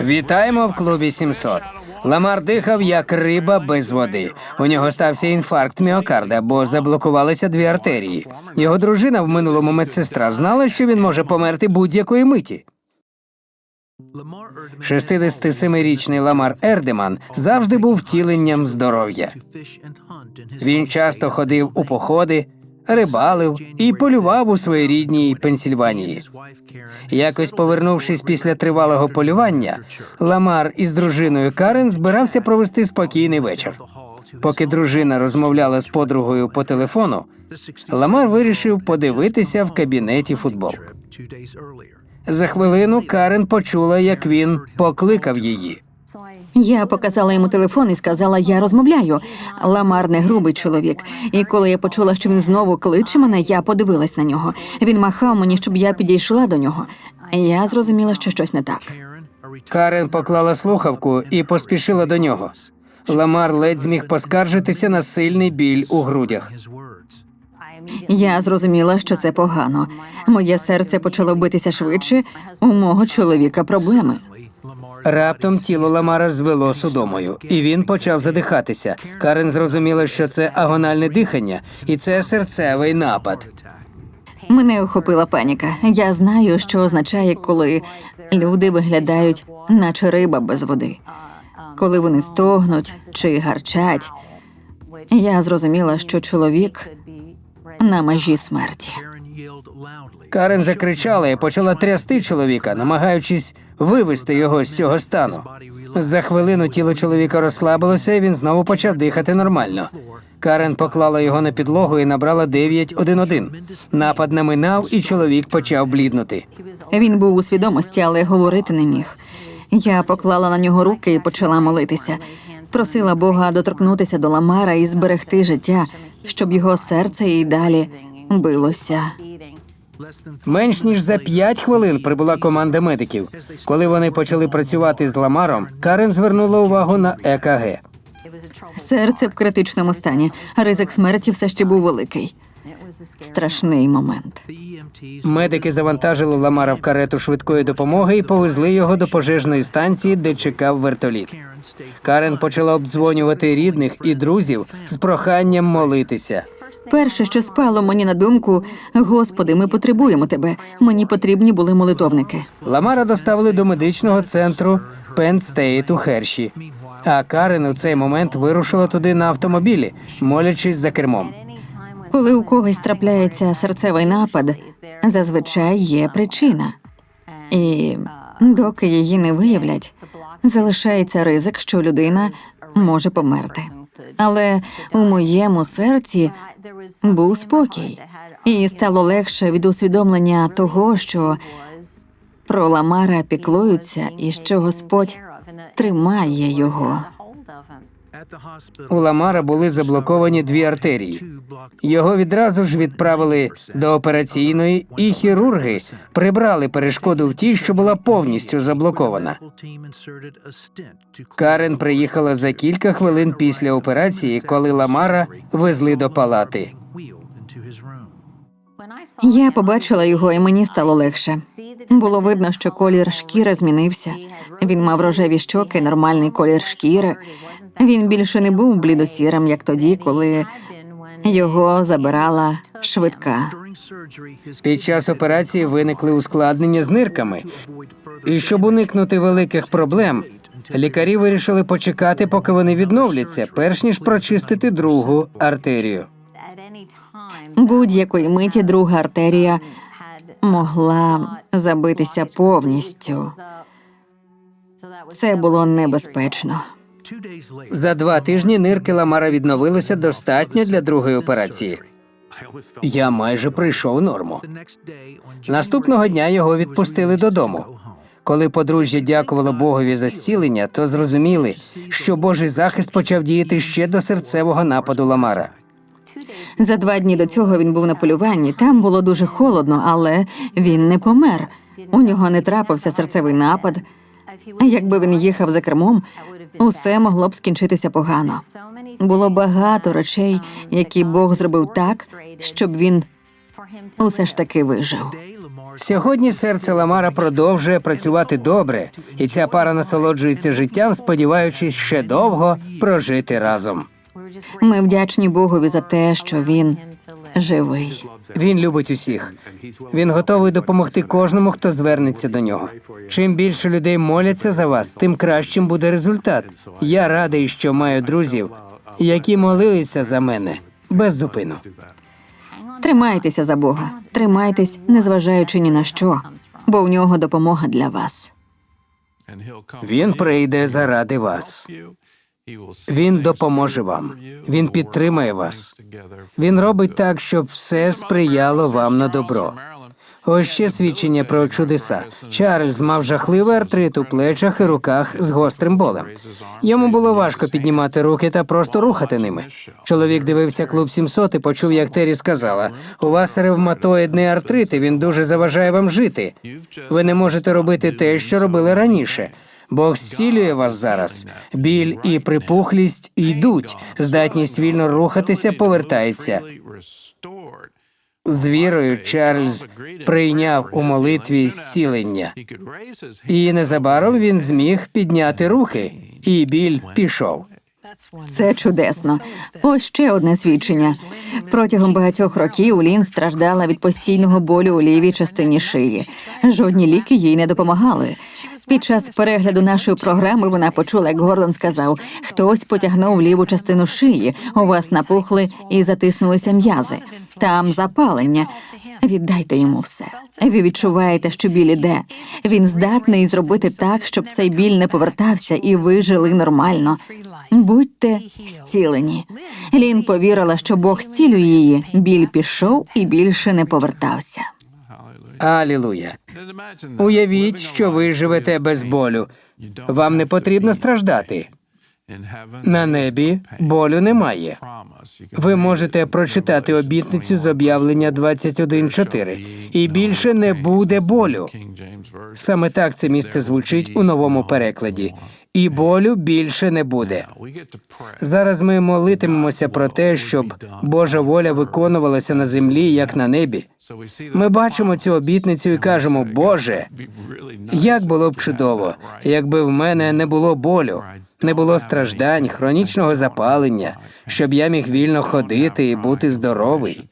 Вітаємо в клубі 700. Ламар дихав як риба без води. У нього стався інфаркт міокарда, бо заблокувалися дві артерії. Його дружина в минулому медсестра знала, що він може померти будь-якої миті. 67-річний Ламар Ердеман завжди був втіленням здоров'я. Він часто ходив у походи, рибалив і полював у своїй рідній Пенсільванії. Якось повернувшись після тривалого полювання, Ламар із дружиною Карен збирався провести спокійний вечір. Поки дружина розмовляла з подругою по телефону, Ламар вирішив подивитися в кабінеті футбол. За хвилину Карен почула, як він покликав її. Я показала йому телефон і сказала, я розмовляю. Ламар не грубий чоловік. І коли я почула, що він знову кличе мене, я подивилась на нього. Він махав мені, щоб я підійшла до нього. Я зрозуміла, що щось не так. Карен поклала слухавку і поспішила до нього. Ламар ледь зміг поскаржитися на сильний біль у грудях. Я зрозуміла, що це погано. Моє серце почало битися швидше. У мого чоловіка проблеми. Раптом тіло Ламара звело судомою, і він почав задихатися. Карен зрозуміла, що це агональне дихання, і це серцевий напад. Мене охопила паніка. Я знаю, що означає, коли люди виглядають, наче риба без води. Коли вони стогнуть чи гарчать. Я зрозуміла, що чоловік на межі смерті. Карен закричала і почала трясти чоловіка, намагаючись вивести його з цього стану. За хвилину тіло чоловіка розслабилося, і він знову почав дихати нормально. Карен поклала його на підлогу і набрала 911. Напад наминав, і чоловік почав бліднути. Він був у свідомості, але говорити не міг. Я поклала на нього руки і почала молитися. Просила Бога доторкнутися до Ламара і зберегти життя, щоб його серце і далі билося. Менш ніж за п'ять хвилин прибула команда медиків. Коли вони почали працювати з Ламаром, Карен звернула увагу на ЕКГ. Серце в критичному стані. Ризик смерті все ще був великий. Страшний момент. Медики завантажили Ламара в карету швидкої допомоги і повезли його до пожежної станції, де чекав вертоліт. Карен почала обдзвонювати рідних і друзів з проханням молитися. Перше, що спало мені на думку, Господи, ми потребуємо тебе. Мені потрібні були молитовники. Ламара доставили до медичного центру Пенн Стейт у Херші. А Карен у цей момент вирушила туди на автомобілі, молячись за кермом. Коли у когось трапляється серцевий напад, зазвичай є причина. І доки її не виявлять, залишається ризик, що людина може померти. Але у моєму серці був спокій, і стало легше від усвідомлення того, що про Ламара піклуються і що Господь тримає його. У Ламара були заблоковані дві артерії. Його відразу ж відправили до операційної, і хірурги прибрали перешкоду в тій, що була повністю заблокована. Карен приїхала за кілька хвилин після операції, коли Ламара везли до палати. Я побачила його, і мені стало легше. Було видно, що колір шкіри змінився. Він мав рожеві щоки, нормальний колір шкіри. Він більше не був блідосірим, як тоді, коли його забирала швидка. Під час операції виникли ускладнення з нирками. І щоб уникнути великих проблем, лікарі вирішили почекати, поки вони відновляться, перш ніж прочистити другу артерію. Будь-якої миті друга артерія могла забитися повністю. Це було небезпечно. За два тижні нирки Ламара відновилися достатньо для другої операції. Я майже прийшов у норму. Наступного дня його відпустили додому. Коли подружжя дякувало Богові за зцілення, то зрозуміли, що Божий захист почав діяти ще до серцевого нападу Ламара. За два дні до цього він був на полюванні. Там було дуже холодно, але він не помер. У нього не трапився серцевий напад. Якби він їхав за кермом, усе могло б скінчитися погано. Було багато речей, які Бог зробив так, щоб він усе ж таки вижив. Сьогодні серце Ламара продовжує працювати добре, і ця пара насолоджується життям, сподіваючись ще довго прожити разом. Ми вдячні Богові за те, що він живий. Він любить усіх. Він готовий допомогти кожному, хто звернеться до нього. Чим більше людей моляться за вас, тим кращим буде результат. Я радий, що маю друзів, які молилися за мене без зупину. Тримайтеся за Бога, тримайтесь, незважаючи ні на що, бо в нього допомога для вас. Він прийде заради вас. Він допоможе вам. Він підтримає вас. Він робить так, щоб все сприяло вам на добро. Ось ще свідчення про чудеса. Чарльз мав жахливий артрит у плечах і руках з гострим болем. Йому було важко піднімати руки та просто рухати ними. Чоловік дивився клуб 700 і почув, як Тері сказала: у вас ревматоїдний артрит, і він дуже заважає вам жити. Ви не можете робити те, що робили раніше. Бог зцілює вас зараз. Біль і припухлість йдуть. Здатність вільно рухатися повертається. З вірою Чарльз прийняв у молитві зцілення, і незабаром він зміг підняти руки, і біль пішов. Це чудесно. Ось ще одне свідчення. Протягом багатьох років Лін страждала від постійного болю у лівій частині шиї. Жодні ліки їй не допомагали. Під час перегляду нашої програми вона почула, як Гордон сказав: хтось потягнув ліву частину шиї. У вас напухли і затиснулися м'язи. Там запалення. Віддайте йому все. Ви відчуваєте, що біль іде. Він здатний зробити так, щоб цей біль не повертався, і ви жили нормально. Будьте зцілені. Лін повірила, що Бог зцілює її. Біль пішов і більше не повертався. Алілуя. Уявіть, що ви живете без болю. Вам не потрібно страждати. На небі болю немає. Ви можете прочитати обітницю з об'явлення 21.4. і більше не буде болю. Саме так це місце звучить у новому перекладі. І болю більше не буде. Зараз ми молитимемося про те, щоб Божа воля виконувалася на землі, як на небі. Ми бачимо цю обітницю і кажемо, Боже, як було б чудово, якби в мене не було болю, не було страждань, хронічного запалення, щоб я міг вільно ходити і бути здоровий.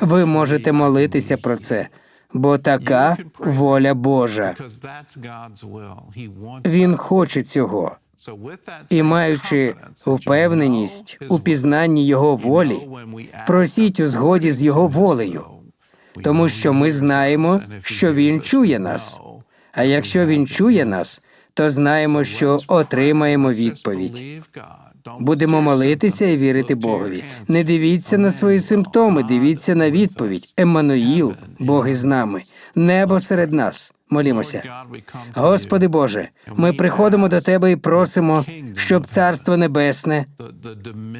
Ви можете молитися про це, бо така воля Божа. Він хоче цього. І маючи впевненість у пізнанні його волі, просіть у згоді з його волею, тому що ми знаємо, що він чує нас. А якщо він чує нас, то знаємо, що отримаємо відповідь. Будемо молитися і вірити Богові. Не дивіться на свої симптоми, дивіться на відповідь. Еммануїл, Бог із нами, небо серед нас. Молімося. Господи Боже, ми приходимо до Тебе і просимо, щоб Царство Небесне,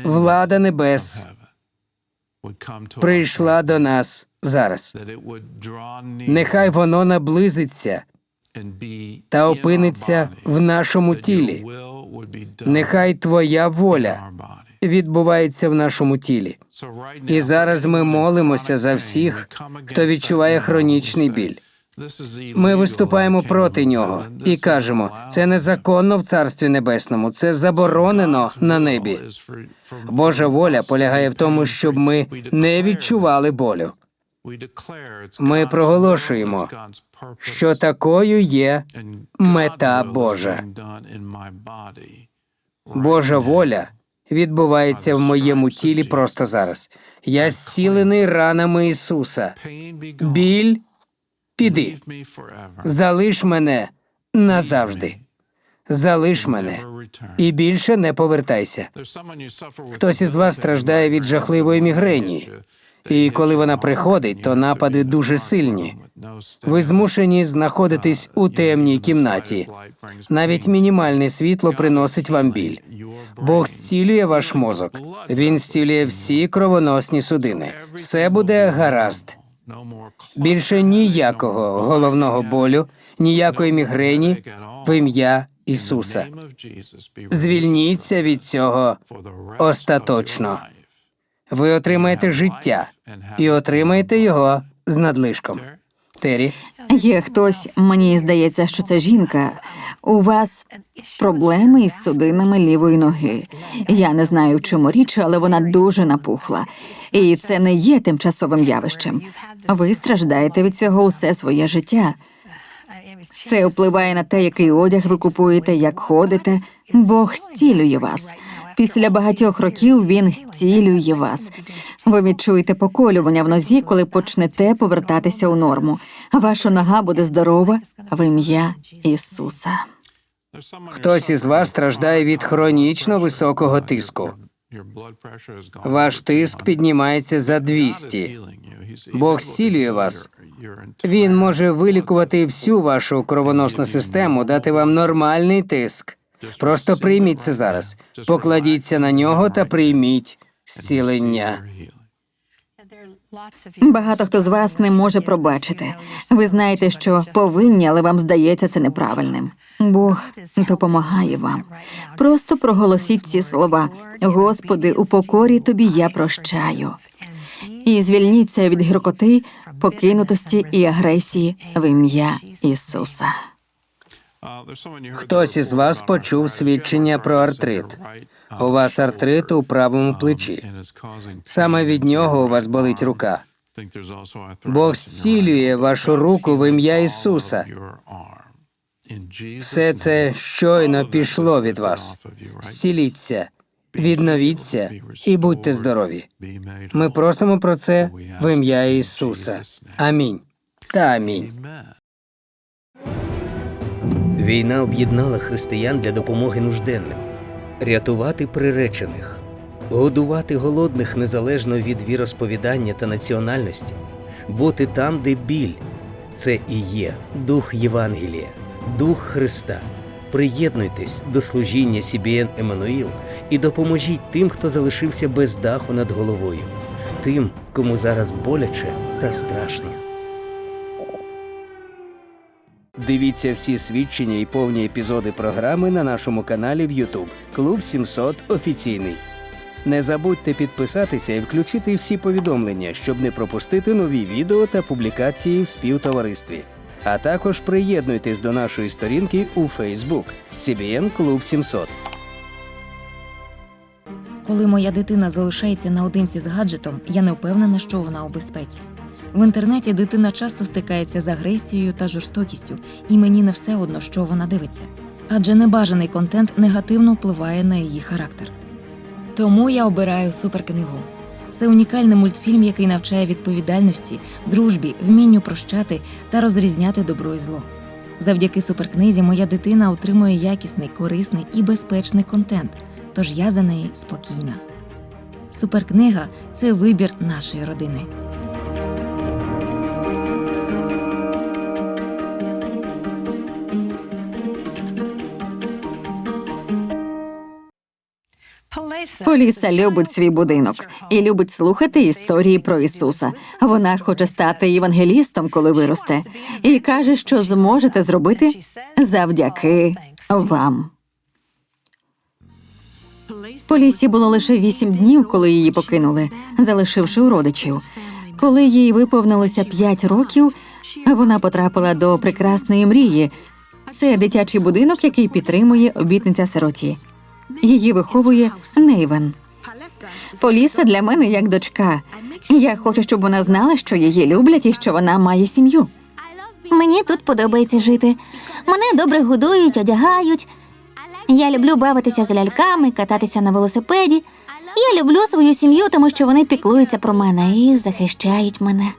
влада небес прийшла до нас зараз. Нехай воно наблизиться та опиниться в нашому тілі. Нехай Твоя воля відбувається в нашому тілі. І зараз ми молимося за всіх, хто відчуває хронічний біль. Ми виступаємо проти нього і кажемо, це незаконно в Царстві Небесному, це заборонено на небі. Божа воля полягає в тому, щоб ми не відчували болю. Ми проголошуємо, що такою є мета Божа. Божа воля відбувається в моєму тілі просто зараз. Я зцілений ранами Ісуса. Біль, піди, залиш мене назавжди. Залиш мене і більше не повертайся. Хтось із вас страждає від жахливої мігрені, і коли вона приходить, то напади дуже сильні. Ви змушені знаходитись у темній кімнаті. Навіть мінімальне світло приносить вам біль. Бог зцілює ваш мозок. Він зцілює всі кровоносні судини. Все буде гаразд. Більше ніякого головного болю, ніякої мігрені в ім'я Ісуса. Звільніться від цього остаточно. Ви отримаєте життя і отримаєте його з надлишком. Террі, Є хтось, мені здається, що це жінка. У вас проблеми із судинами лівої ноги. Я не знаю, в чому річ, але вона дуже напухла. І це не є тимчасовим явищем. Ви страждаєте від цього усе своє життя. Це впливає на те, який одяг ви купуєте, як ходите. Бог зцілює вас. Після багатьох років він зцілює вас. Ви відчуєте поколювання в нозі, коли почнете повертатися у норму. Ваша нога буде здорова в ім'я Ісуса. хтось із вас страждає від хронічно високого тиску. Ваш тиск піднімається за 200. Бог зцілює вас. Він може вилікувати всю вашу кровоносну систему, дати вам нормальний тиск. Просто прийміть це зараз. Покладіться на нього та прийміть зцілення. Багато хто з вас не може пробачити. Ви знаєте, що повинні, але вам здається це неправильним. Бог допомагає вам. Просто проголосіть ці слова: Господи, у покорі тобі я прощаю. І звільніться від гіркоти, покинутості і агресії в ім'я Ісуса. Хтось із вас почув свідчення про артрит. У вас артрит у правому плечі. Саме від нього у вас болить рука. Бог зцілює вашу руку в ім'я Ісуса. Все це щойно пішло від вас. Зціліться, відновіться і будьте здорові. Ми просимо про це в ім'я Ісуса. Амінь. Та амінь. Війна об'єднала християн для допомоги нужденним, рятувати приречених, годувати голодних незалежно від віросповідання та національності, бути там, де біль. Це і є дух Євангелія, дух Христа. Приєднуйтесь до служіння CBN Еммануїл і допоможіть тим, хто залишився без даху над головою, тим, кому зараз боляче та страшно. Дивіться всі свідчення і повні епізоди програми на нашому каналі в YouTube Клуб 700 офіційний. Не забудьте підписатися і включити всі повідомлення, щоб не пропустити нові відео та публікації в співтоваристві. А також приєднуйтесь до нашої сторінки у Facebook CBN Клуб 700. Коли моя дитина залишається наодинці з гаджетом, я не впевнена, що вона у безпеці. В інтернеті дитина часто стикається з агресією та жорстокістю, і мені не все одно, що вона дивиться. Адже небажаний контент негативно впливає на її характер. Тому я обираю суперкнигу. Це унікальний мультфільм, який навчає відповідальності, дружбі, вмінню прощати та розрізняти добро і зло. Завдяки суперкнизі моя дитина отримує якісний, корисний і безпечний контент, тож я за неї спокійна. Суперкнига це вибір нашої родини. Поліса любить свій будинок і любить слухати історії про Ісуса. Вона хоче стати євангелістом, коли виросте, і каже, що зможе це зробити завдяки вам. Полісі було лише вісім днів, коли її покинули, залишивши у родичів. Коли їй виповнилося п'ять років, вона потрапила до прекрасної мрії. Це дитячий будинок, який підтримує обітниця сироті. Її виховує Нейвен. Поліса для мене як дочка. Я хочу, щоб вона знала, що її люблять і що вона має сім'ю. Мені тут подобається жити. Мене добре годують, одягають. Я люблю бавитися з ляльками, кататися на велосипеді. Я люблю свою сім'ю, тому що вони піклуються про мене і захищають мене.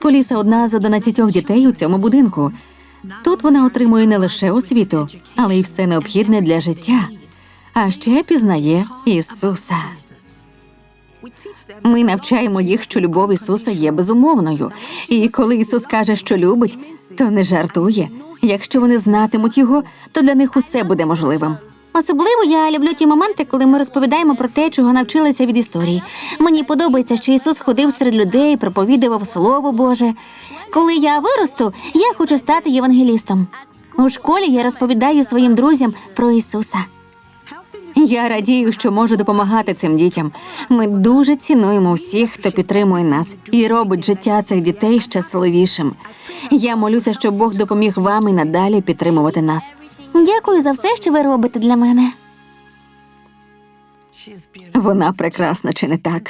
Поліса одна з 11 дітей у цьому будинку. Тут вона отримує не лише освіту, але й все необхідне для життя. А ще пізнає Ісуса. Ми навчаємо їх, що любов Ісуса є безумовною. І коли Ісус каже, що любить, то не жартує. Якщо вони знатимуть його, то для них усе буде можливим. Особливо я люблю ті моменти, коли ми розповідаємо про те, чого навчилися від історії. Мені подобається, що Ісус ходив серед людей, проповідував Слово Боже. Коли я виросту, я хочу стати євангелістом. У школі я розповідаю своїм друзям про Ісуса. Я радію, що можу допомагати цим дітям. Ми дуже цінуємо всіх, хто підтримує нас і робить життя цих дітей щасливішим. Я молюся, щоб Бог допоміг вам і надалі підтримувати нас. Дякую за все, що ви робите для мене. Вона прекрасна, чи не так?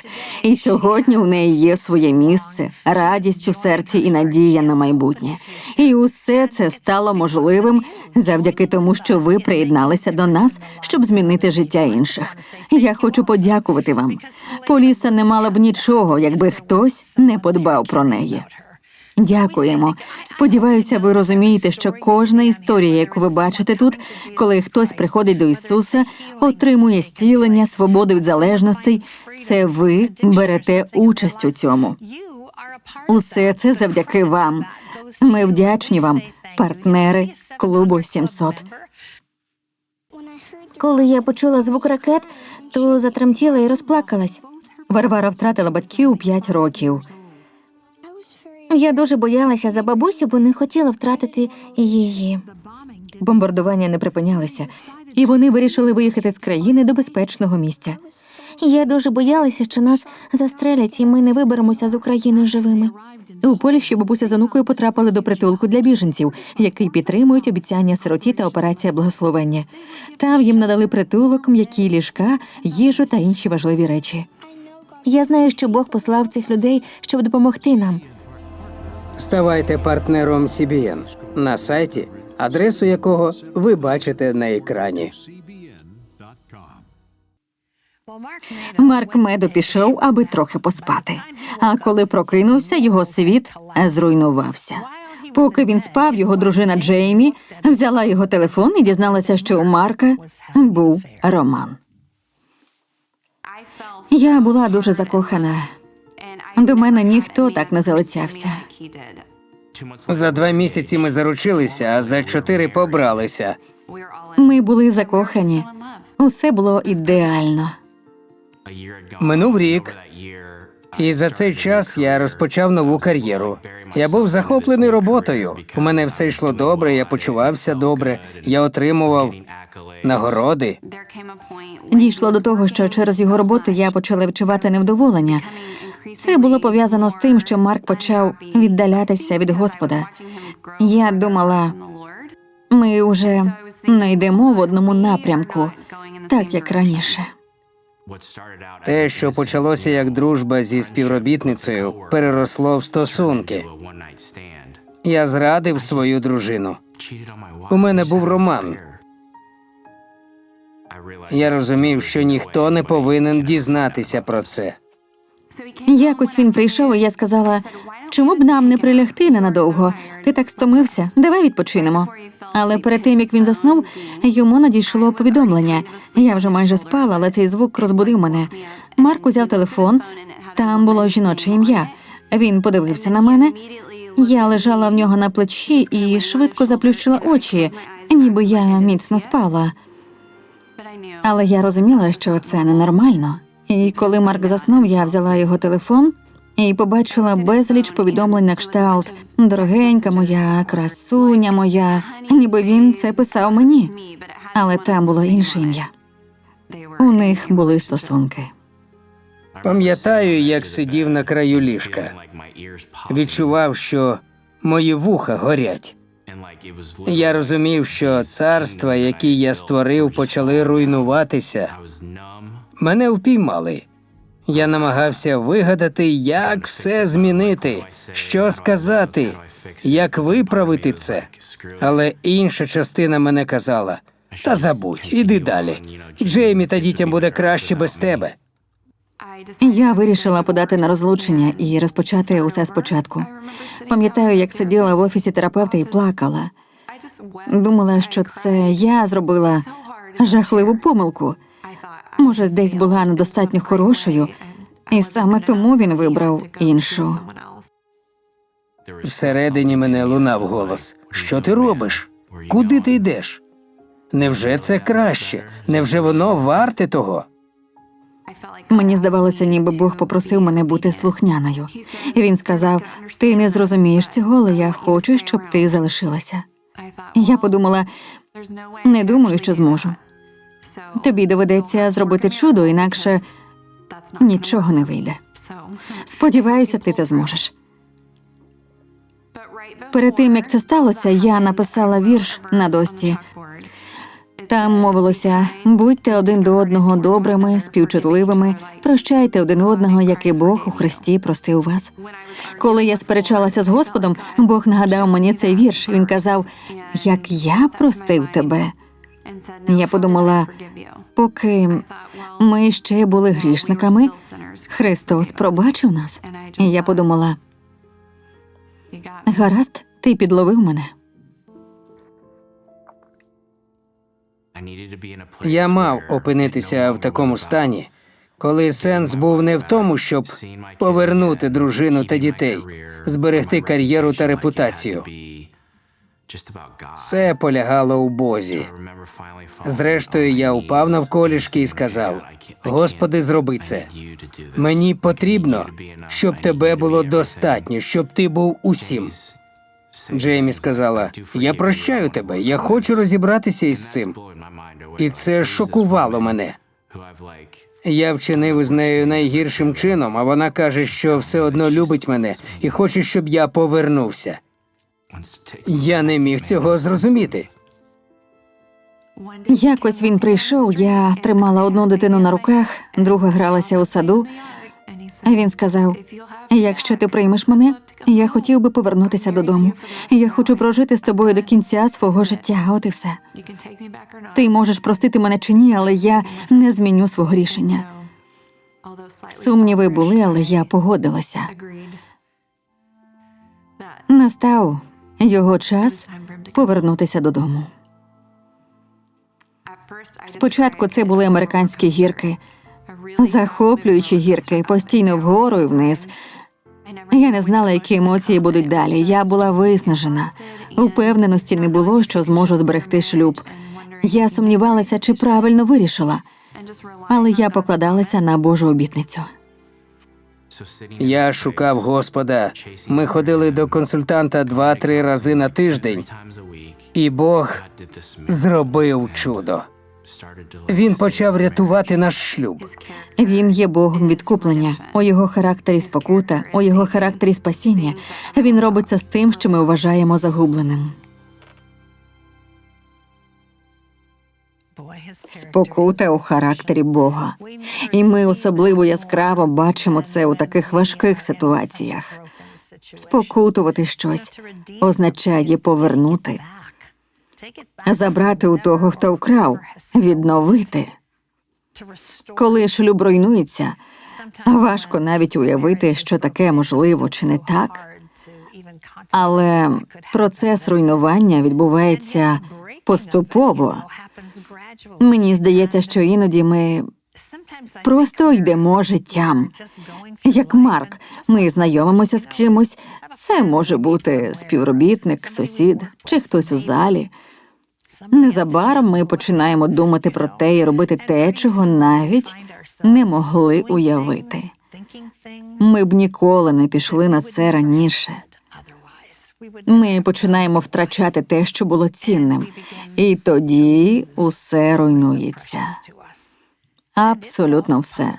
І сьогодні у неї є своє місце, радість у серці і надія на майбутнє. І усе це стало можливим завдяки тому, що ви приєдналися до нас, щоб змінити життя інших. Я хочу подякувати вам. Поліса не мала б нічого, якби хтось не подбав про неї. Дякуємо. Сподіваюся, ви розумієте, що кожна історія, яку ви бачите тут, коли хтось приходить до Ісуса, отримує зцілення, свободу від залежностей. Це ви берете участь у цьому. Усе це завдяки вам. Ми вдячні вам, партнери клубу 700. Коли я почула звук ракет, то затремтіла і розплакалась. Варвара втратила батьків у 5 років. Я дуже боялася за бабусю, бо не хотіла втратити її. Бомбардування не припинялися, і вони вирішили виїхати з країни до безпечного місця. Я дуже боялася, що нас застрелять, і ми не виберемося з України живими. У Польщі бабуся з онукою потрапили до притулку для біженців, який підтримують обіцяння сироті та операція благословення. Там їм надали притулок, м'які ліжка, їжу та інші важливі речі. Я знаю, що Бог послав цих людей, щоб допомогти нам. Ставайте партнером CBN на сайті, адресу якого ви бачите на екрані. Марк Медо пішов, аби трохи поспати. А коли прокинувся, його світ зруйнувався. Поки він спав, його дружина Джеймі взяла його телефон і дізналася, що у Марка був роман. Я була дуже закохана. До мене ніхто так не залицявся. За два місяці ми заручилися, а за чотири побралися. Ми були закохані. Усе було ідеально. Минув рік, і за цей час я розпочав нову кар'єру. Я був захоплений роботою. У мене все йшло добре, я почувався добре. Я отримував нагороди. Дійшло до того, що через його роботу я почала відчувати невдоволення. Це було пов'язано з тим, що Марк почав віддалятися від Господа. Я думала, ми вже не йдемо в одному напрямку, так як раніше. Те, що почалося як дружба зі співробітницею, переросло в стосунки. Я зрадив свою дружину. У мене був роман. Я розумів, що ніхто не повинен дізнатися про це. Якось він прийшов, і я сказала, чому б нам не прилягти ненадовго? Ти так стомився, давай відпочинемо. Але перед тим як він заснув, йому надійшло повідомлення. Я вже майже спала, але цей звук розбудив мене. Марк узяв телефон, там було жіноче ім'я. Він подивився на мене. Я лежала в нього на плечі і швидко заплющила очі, ніби я міцно спала. Але я розуміла, що це ненормально. І коли Марк заснув, я взяла його телефон і побачила безліч повідомлень на кшталт Дорогенька моя, красуня моя, ніби він це писав мені. Але там було інше ім'я. У них були стосунки. Пам'ятаю, як сидів на краю ліжка. Відчував, що мої вуха горять. Я розумів, що царства, які я створив, почали руйнуватися. Мене впіймали. Я намагався вигадати, як все змінити, що сказати, як виправити це. Але інша частина мене казала: та забудь, іди далі. Джеймі та дітям буде краще без тебе. Я вирішила подати на розлучення і розпочати усе спочатку. Пам'ятаю, як сиділа в офісі терапевта і плакала. Думала, що це я зробила жахливу помилку. Може, десь була недостатньо хорошою, і саме тому він вибрав іншу. Всередині мене лунав голос: Що ти робиш? Куди ти йдеш? Невже це краще? Невже воно варте того? Мені здавалося, ніби Бог попросив мене бути слухняною. Він сказав: Ти не зрозумієш цього, але я хочу, щоб ти залишилася. Я подумала, не думаю, що зможу. Тобі доведеться зробити чудо, інакше нічого не вийде. Сподіваюся, ти це зможеш. Перед тим як це сталося, я написала вірш на дошці. Там мовилося: будьте один до одного добрими, співчутливими, прощайте один одного, як і Бог у Христі простив вас. Коли я сперечалася з Господом, Бог нагадав мені цей вірш. Він казав: Як я простив тебе. Я подумала, поки ми ще були грішниками, Христос пробачив нас. І я подумала: гаразд, ти підловив мене. Я мав опинитися в такому стані, коли сенс був не в тому, щоб повернути дружину та дітей, зберегти кар'єру та репутацію. Все полягало у Бозі. Зрештою, я упав навколішки і сказав: Господи, зроби це. Мені потрібно, щоб тебе було достатньо, щоб ти був усім. Джеймі сказала: Я прощаю тебе, я хочу розібратися із цим. І це шокувало мене. Я вчинив із нею найгіршим чином, а вона каже, що все одно любить мене і хоче, щоб я повернувся. Я не міг цього зрозуміти. Якось він прийшов, я тримала одну дитину на руках, друга гралася у саду. А він сказав: якщо ти приймеш мене, я хотів би повернутися додому. Я хочу прожити з тобою до кінця свого життя. От і все. Ти можеш простити мене чи ні, але я не зміню свого рішення. Сумніви були, але я погодилася. Настав його час повернутися додому. Спочатку це були американські гірки, захоплюючі гірки, постійно вгору і вниз. Я не знала, які емоції будуть далі. Я була виснажена. Упевненості не було, що зможу зберегти шлюб. Я сумнівалася, чи правильно вирішила, але я покладалася на Божу обітницю. Я шукав Господа. Ми ходили до консультанта два-три рази на тиждень, і Бог зробив чудо. Він почав рятувати наш шлюб. Він є Богом відкуплення. У його характері спокута, у його характері спасіння. Він робить це з тим, що ми вважаємо загубленим. Спокута у характері Бога. І ми особливо яскраво бачимо це у таких важких ситуаціях. Спокутувати щось означає повернути, забрати у того, хто вкрав, відновити. Коли шлюб руйнується, важко навіть уявити, що таке можливо чи не так. Але процес руйнування відбувається поступово. Мені здається, що іноді ми просто йдемо життям. Як Марк, ми знайомимося з кимось. Це може бути співробітник, сусід чи хтось у залі. Незабаром ми починаємо думати про те і робити те, чого навіть не могли уявити. Ми б ніколи не пішли на це раніше. Ми починаємо втрачати те, що було цінним, і тоді усе руйнується. Абсолютно все.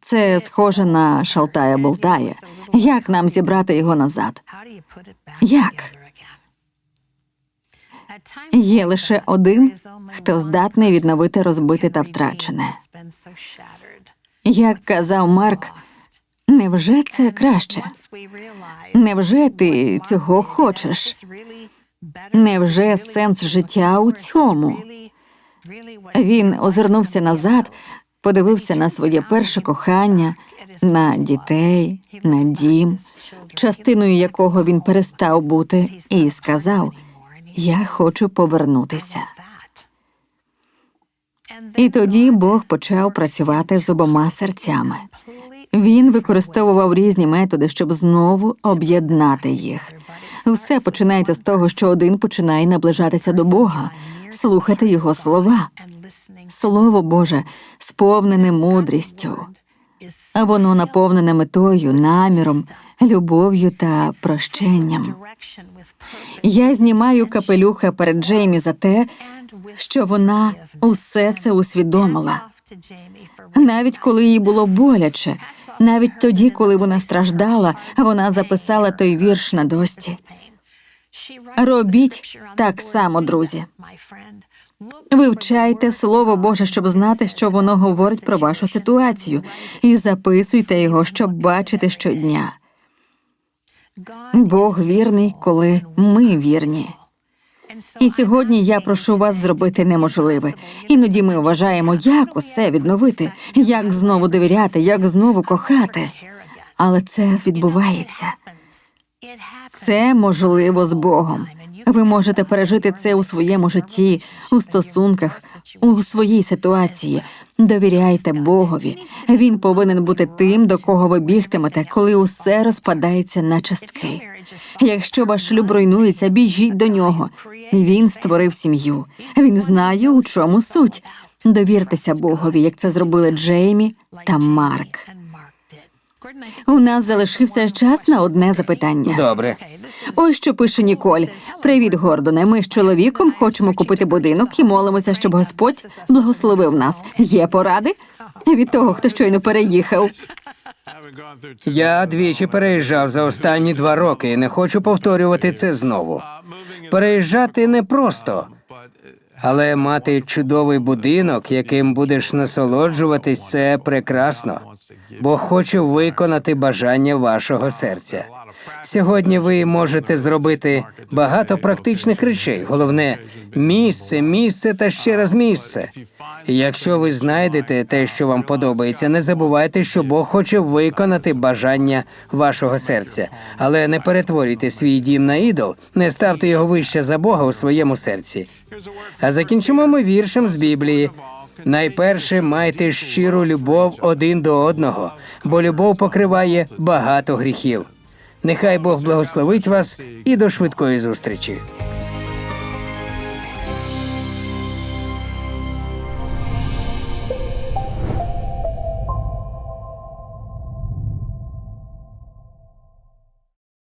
Це схоже на шалтає болтає. Як нам зібрати його назад? Як? Є лише один, хто здатний відновити розбите та втрачене. Як казав Марк, невже це краще? Невже ти цього хочеш? Невже сенс життя у цьому? Він озирнувся назад, подивився на своє перше кохання, на дітей, на дім, частиною якого він перестав бути, і сказав: Я хочу повернутися. І тоді Бог почав працювати з обома серцями. Він використовував різні методи, щоб знову об'єднати їх. Все починається з того, що один починає наближатися до Бога, слухати його слова. Слово Боже сповнене мудрістю, а воно наповнене метою, наміром, любов'ю та прощенням. Я знімаю капелюха перед Джеймі за те, що вона усе це усвідомила. Навіть коли їй було боляче, навіть тоді, коли вона страждала, вона записала той вірш на дошці. Робіть так само, друзі. Вивчайте Слово Боже, щоб знати, що воно говорить про вашу ситуацію, і записуйте його, щоб бачити щодня. Бог вірний, коли ми вірні. І сьогодні я прошу вас зробити неможливе. Іноді ми вважаємо, як усе відновити, як знову довіряти, як знову кохати. Але це відбувається. Це можливо з Богом. Ви можете пережити це у своєму житті, у стосунках, у своїй ситуації. Довіряйте Богові. Він повинен бути тим, до кого ви бігтимете, коли усе розпадається на частки. Якщо ваш шлюб руйнується, біжіть до нього. Він створив сім'ю. Він знає, у чому суть. Довіртеся Богові, як це зробили Джеймі та Марк. У нас залишився час на одне запитання. Добре. Ось що пише Ніколь. Привіт, Гордоне. Ми з чоловіком хочемо купити будинок і молимося, щоб Господь благословив нас. Є поради від того, хто щойно переїхав. Я двічі переїжджав за останні два роки і не хочу повторювати це знову. Переїжджати непросто, але мати чудовий будинок, яким будеш насолоджуватись, це прекрасно. бо хочу виконати бажання вашого серця. Сьогодні ви можете зробити багато практичних речей. Головне місце, місце та ще раз місце. Якщо ви знайдете те, що вам подобається, не забувайте, що Бог хоче виконати бажання вашого серця. Але не перетворюйте свій дім на ідол, не ставте його вище за Бога у своєму серці. А закінчимо ми віршем з Біблії. Найперше майте щиру любов один до одного, бо любов покриває багато гріхів. Нехай Бог благословить вас і до швидкої зустрічі.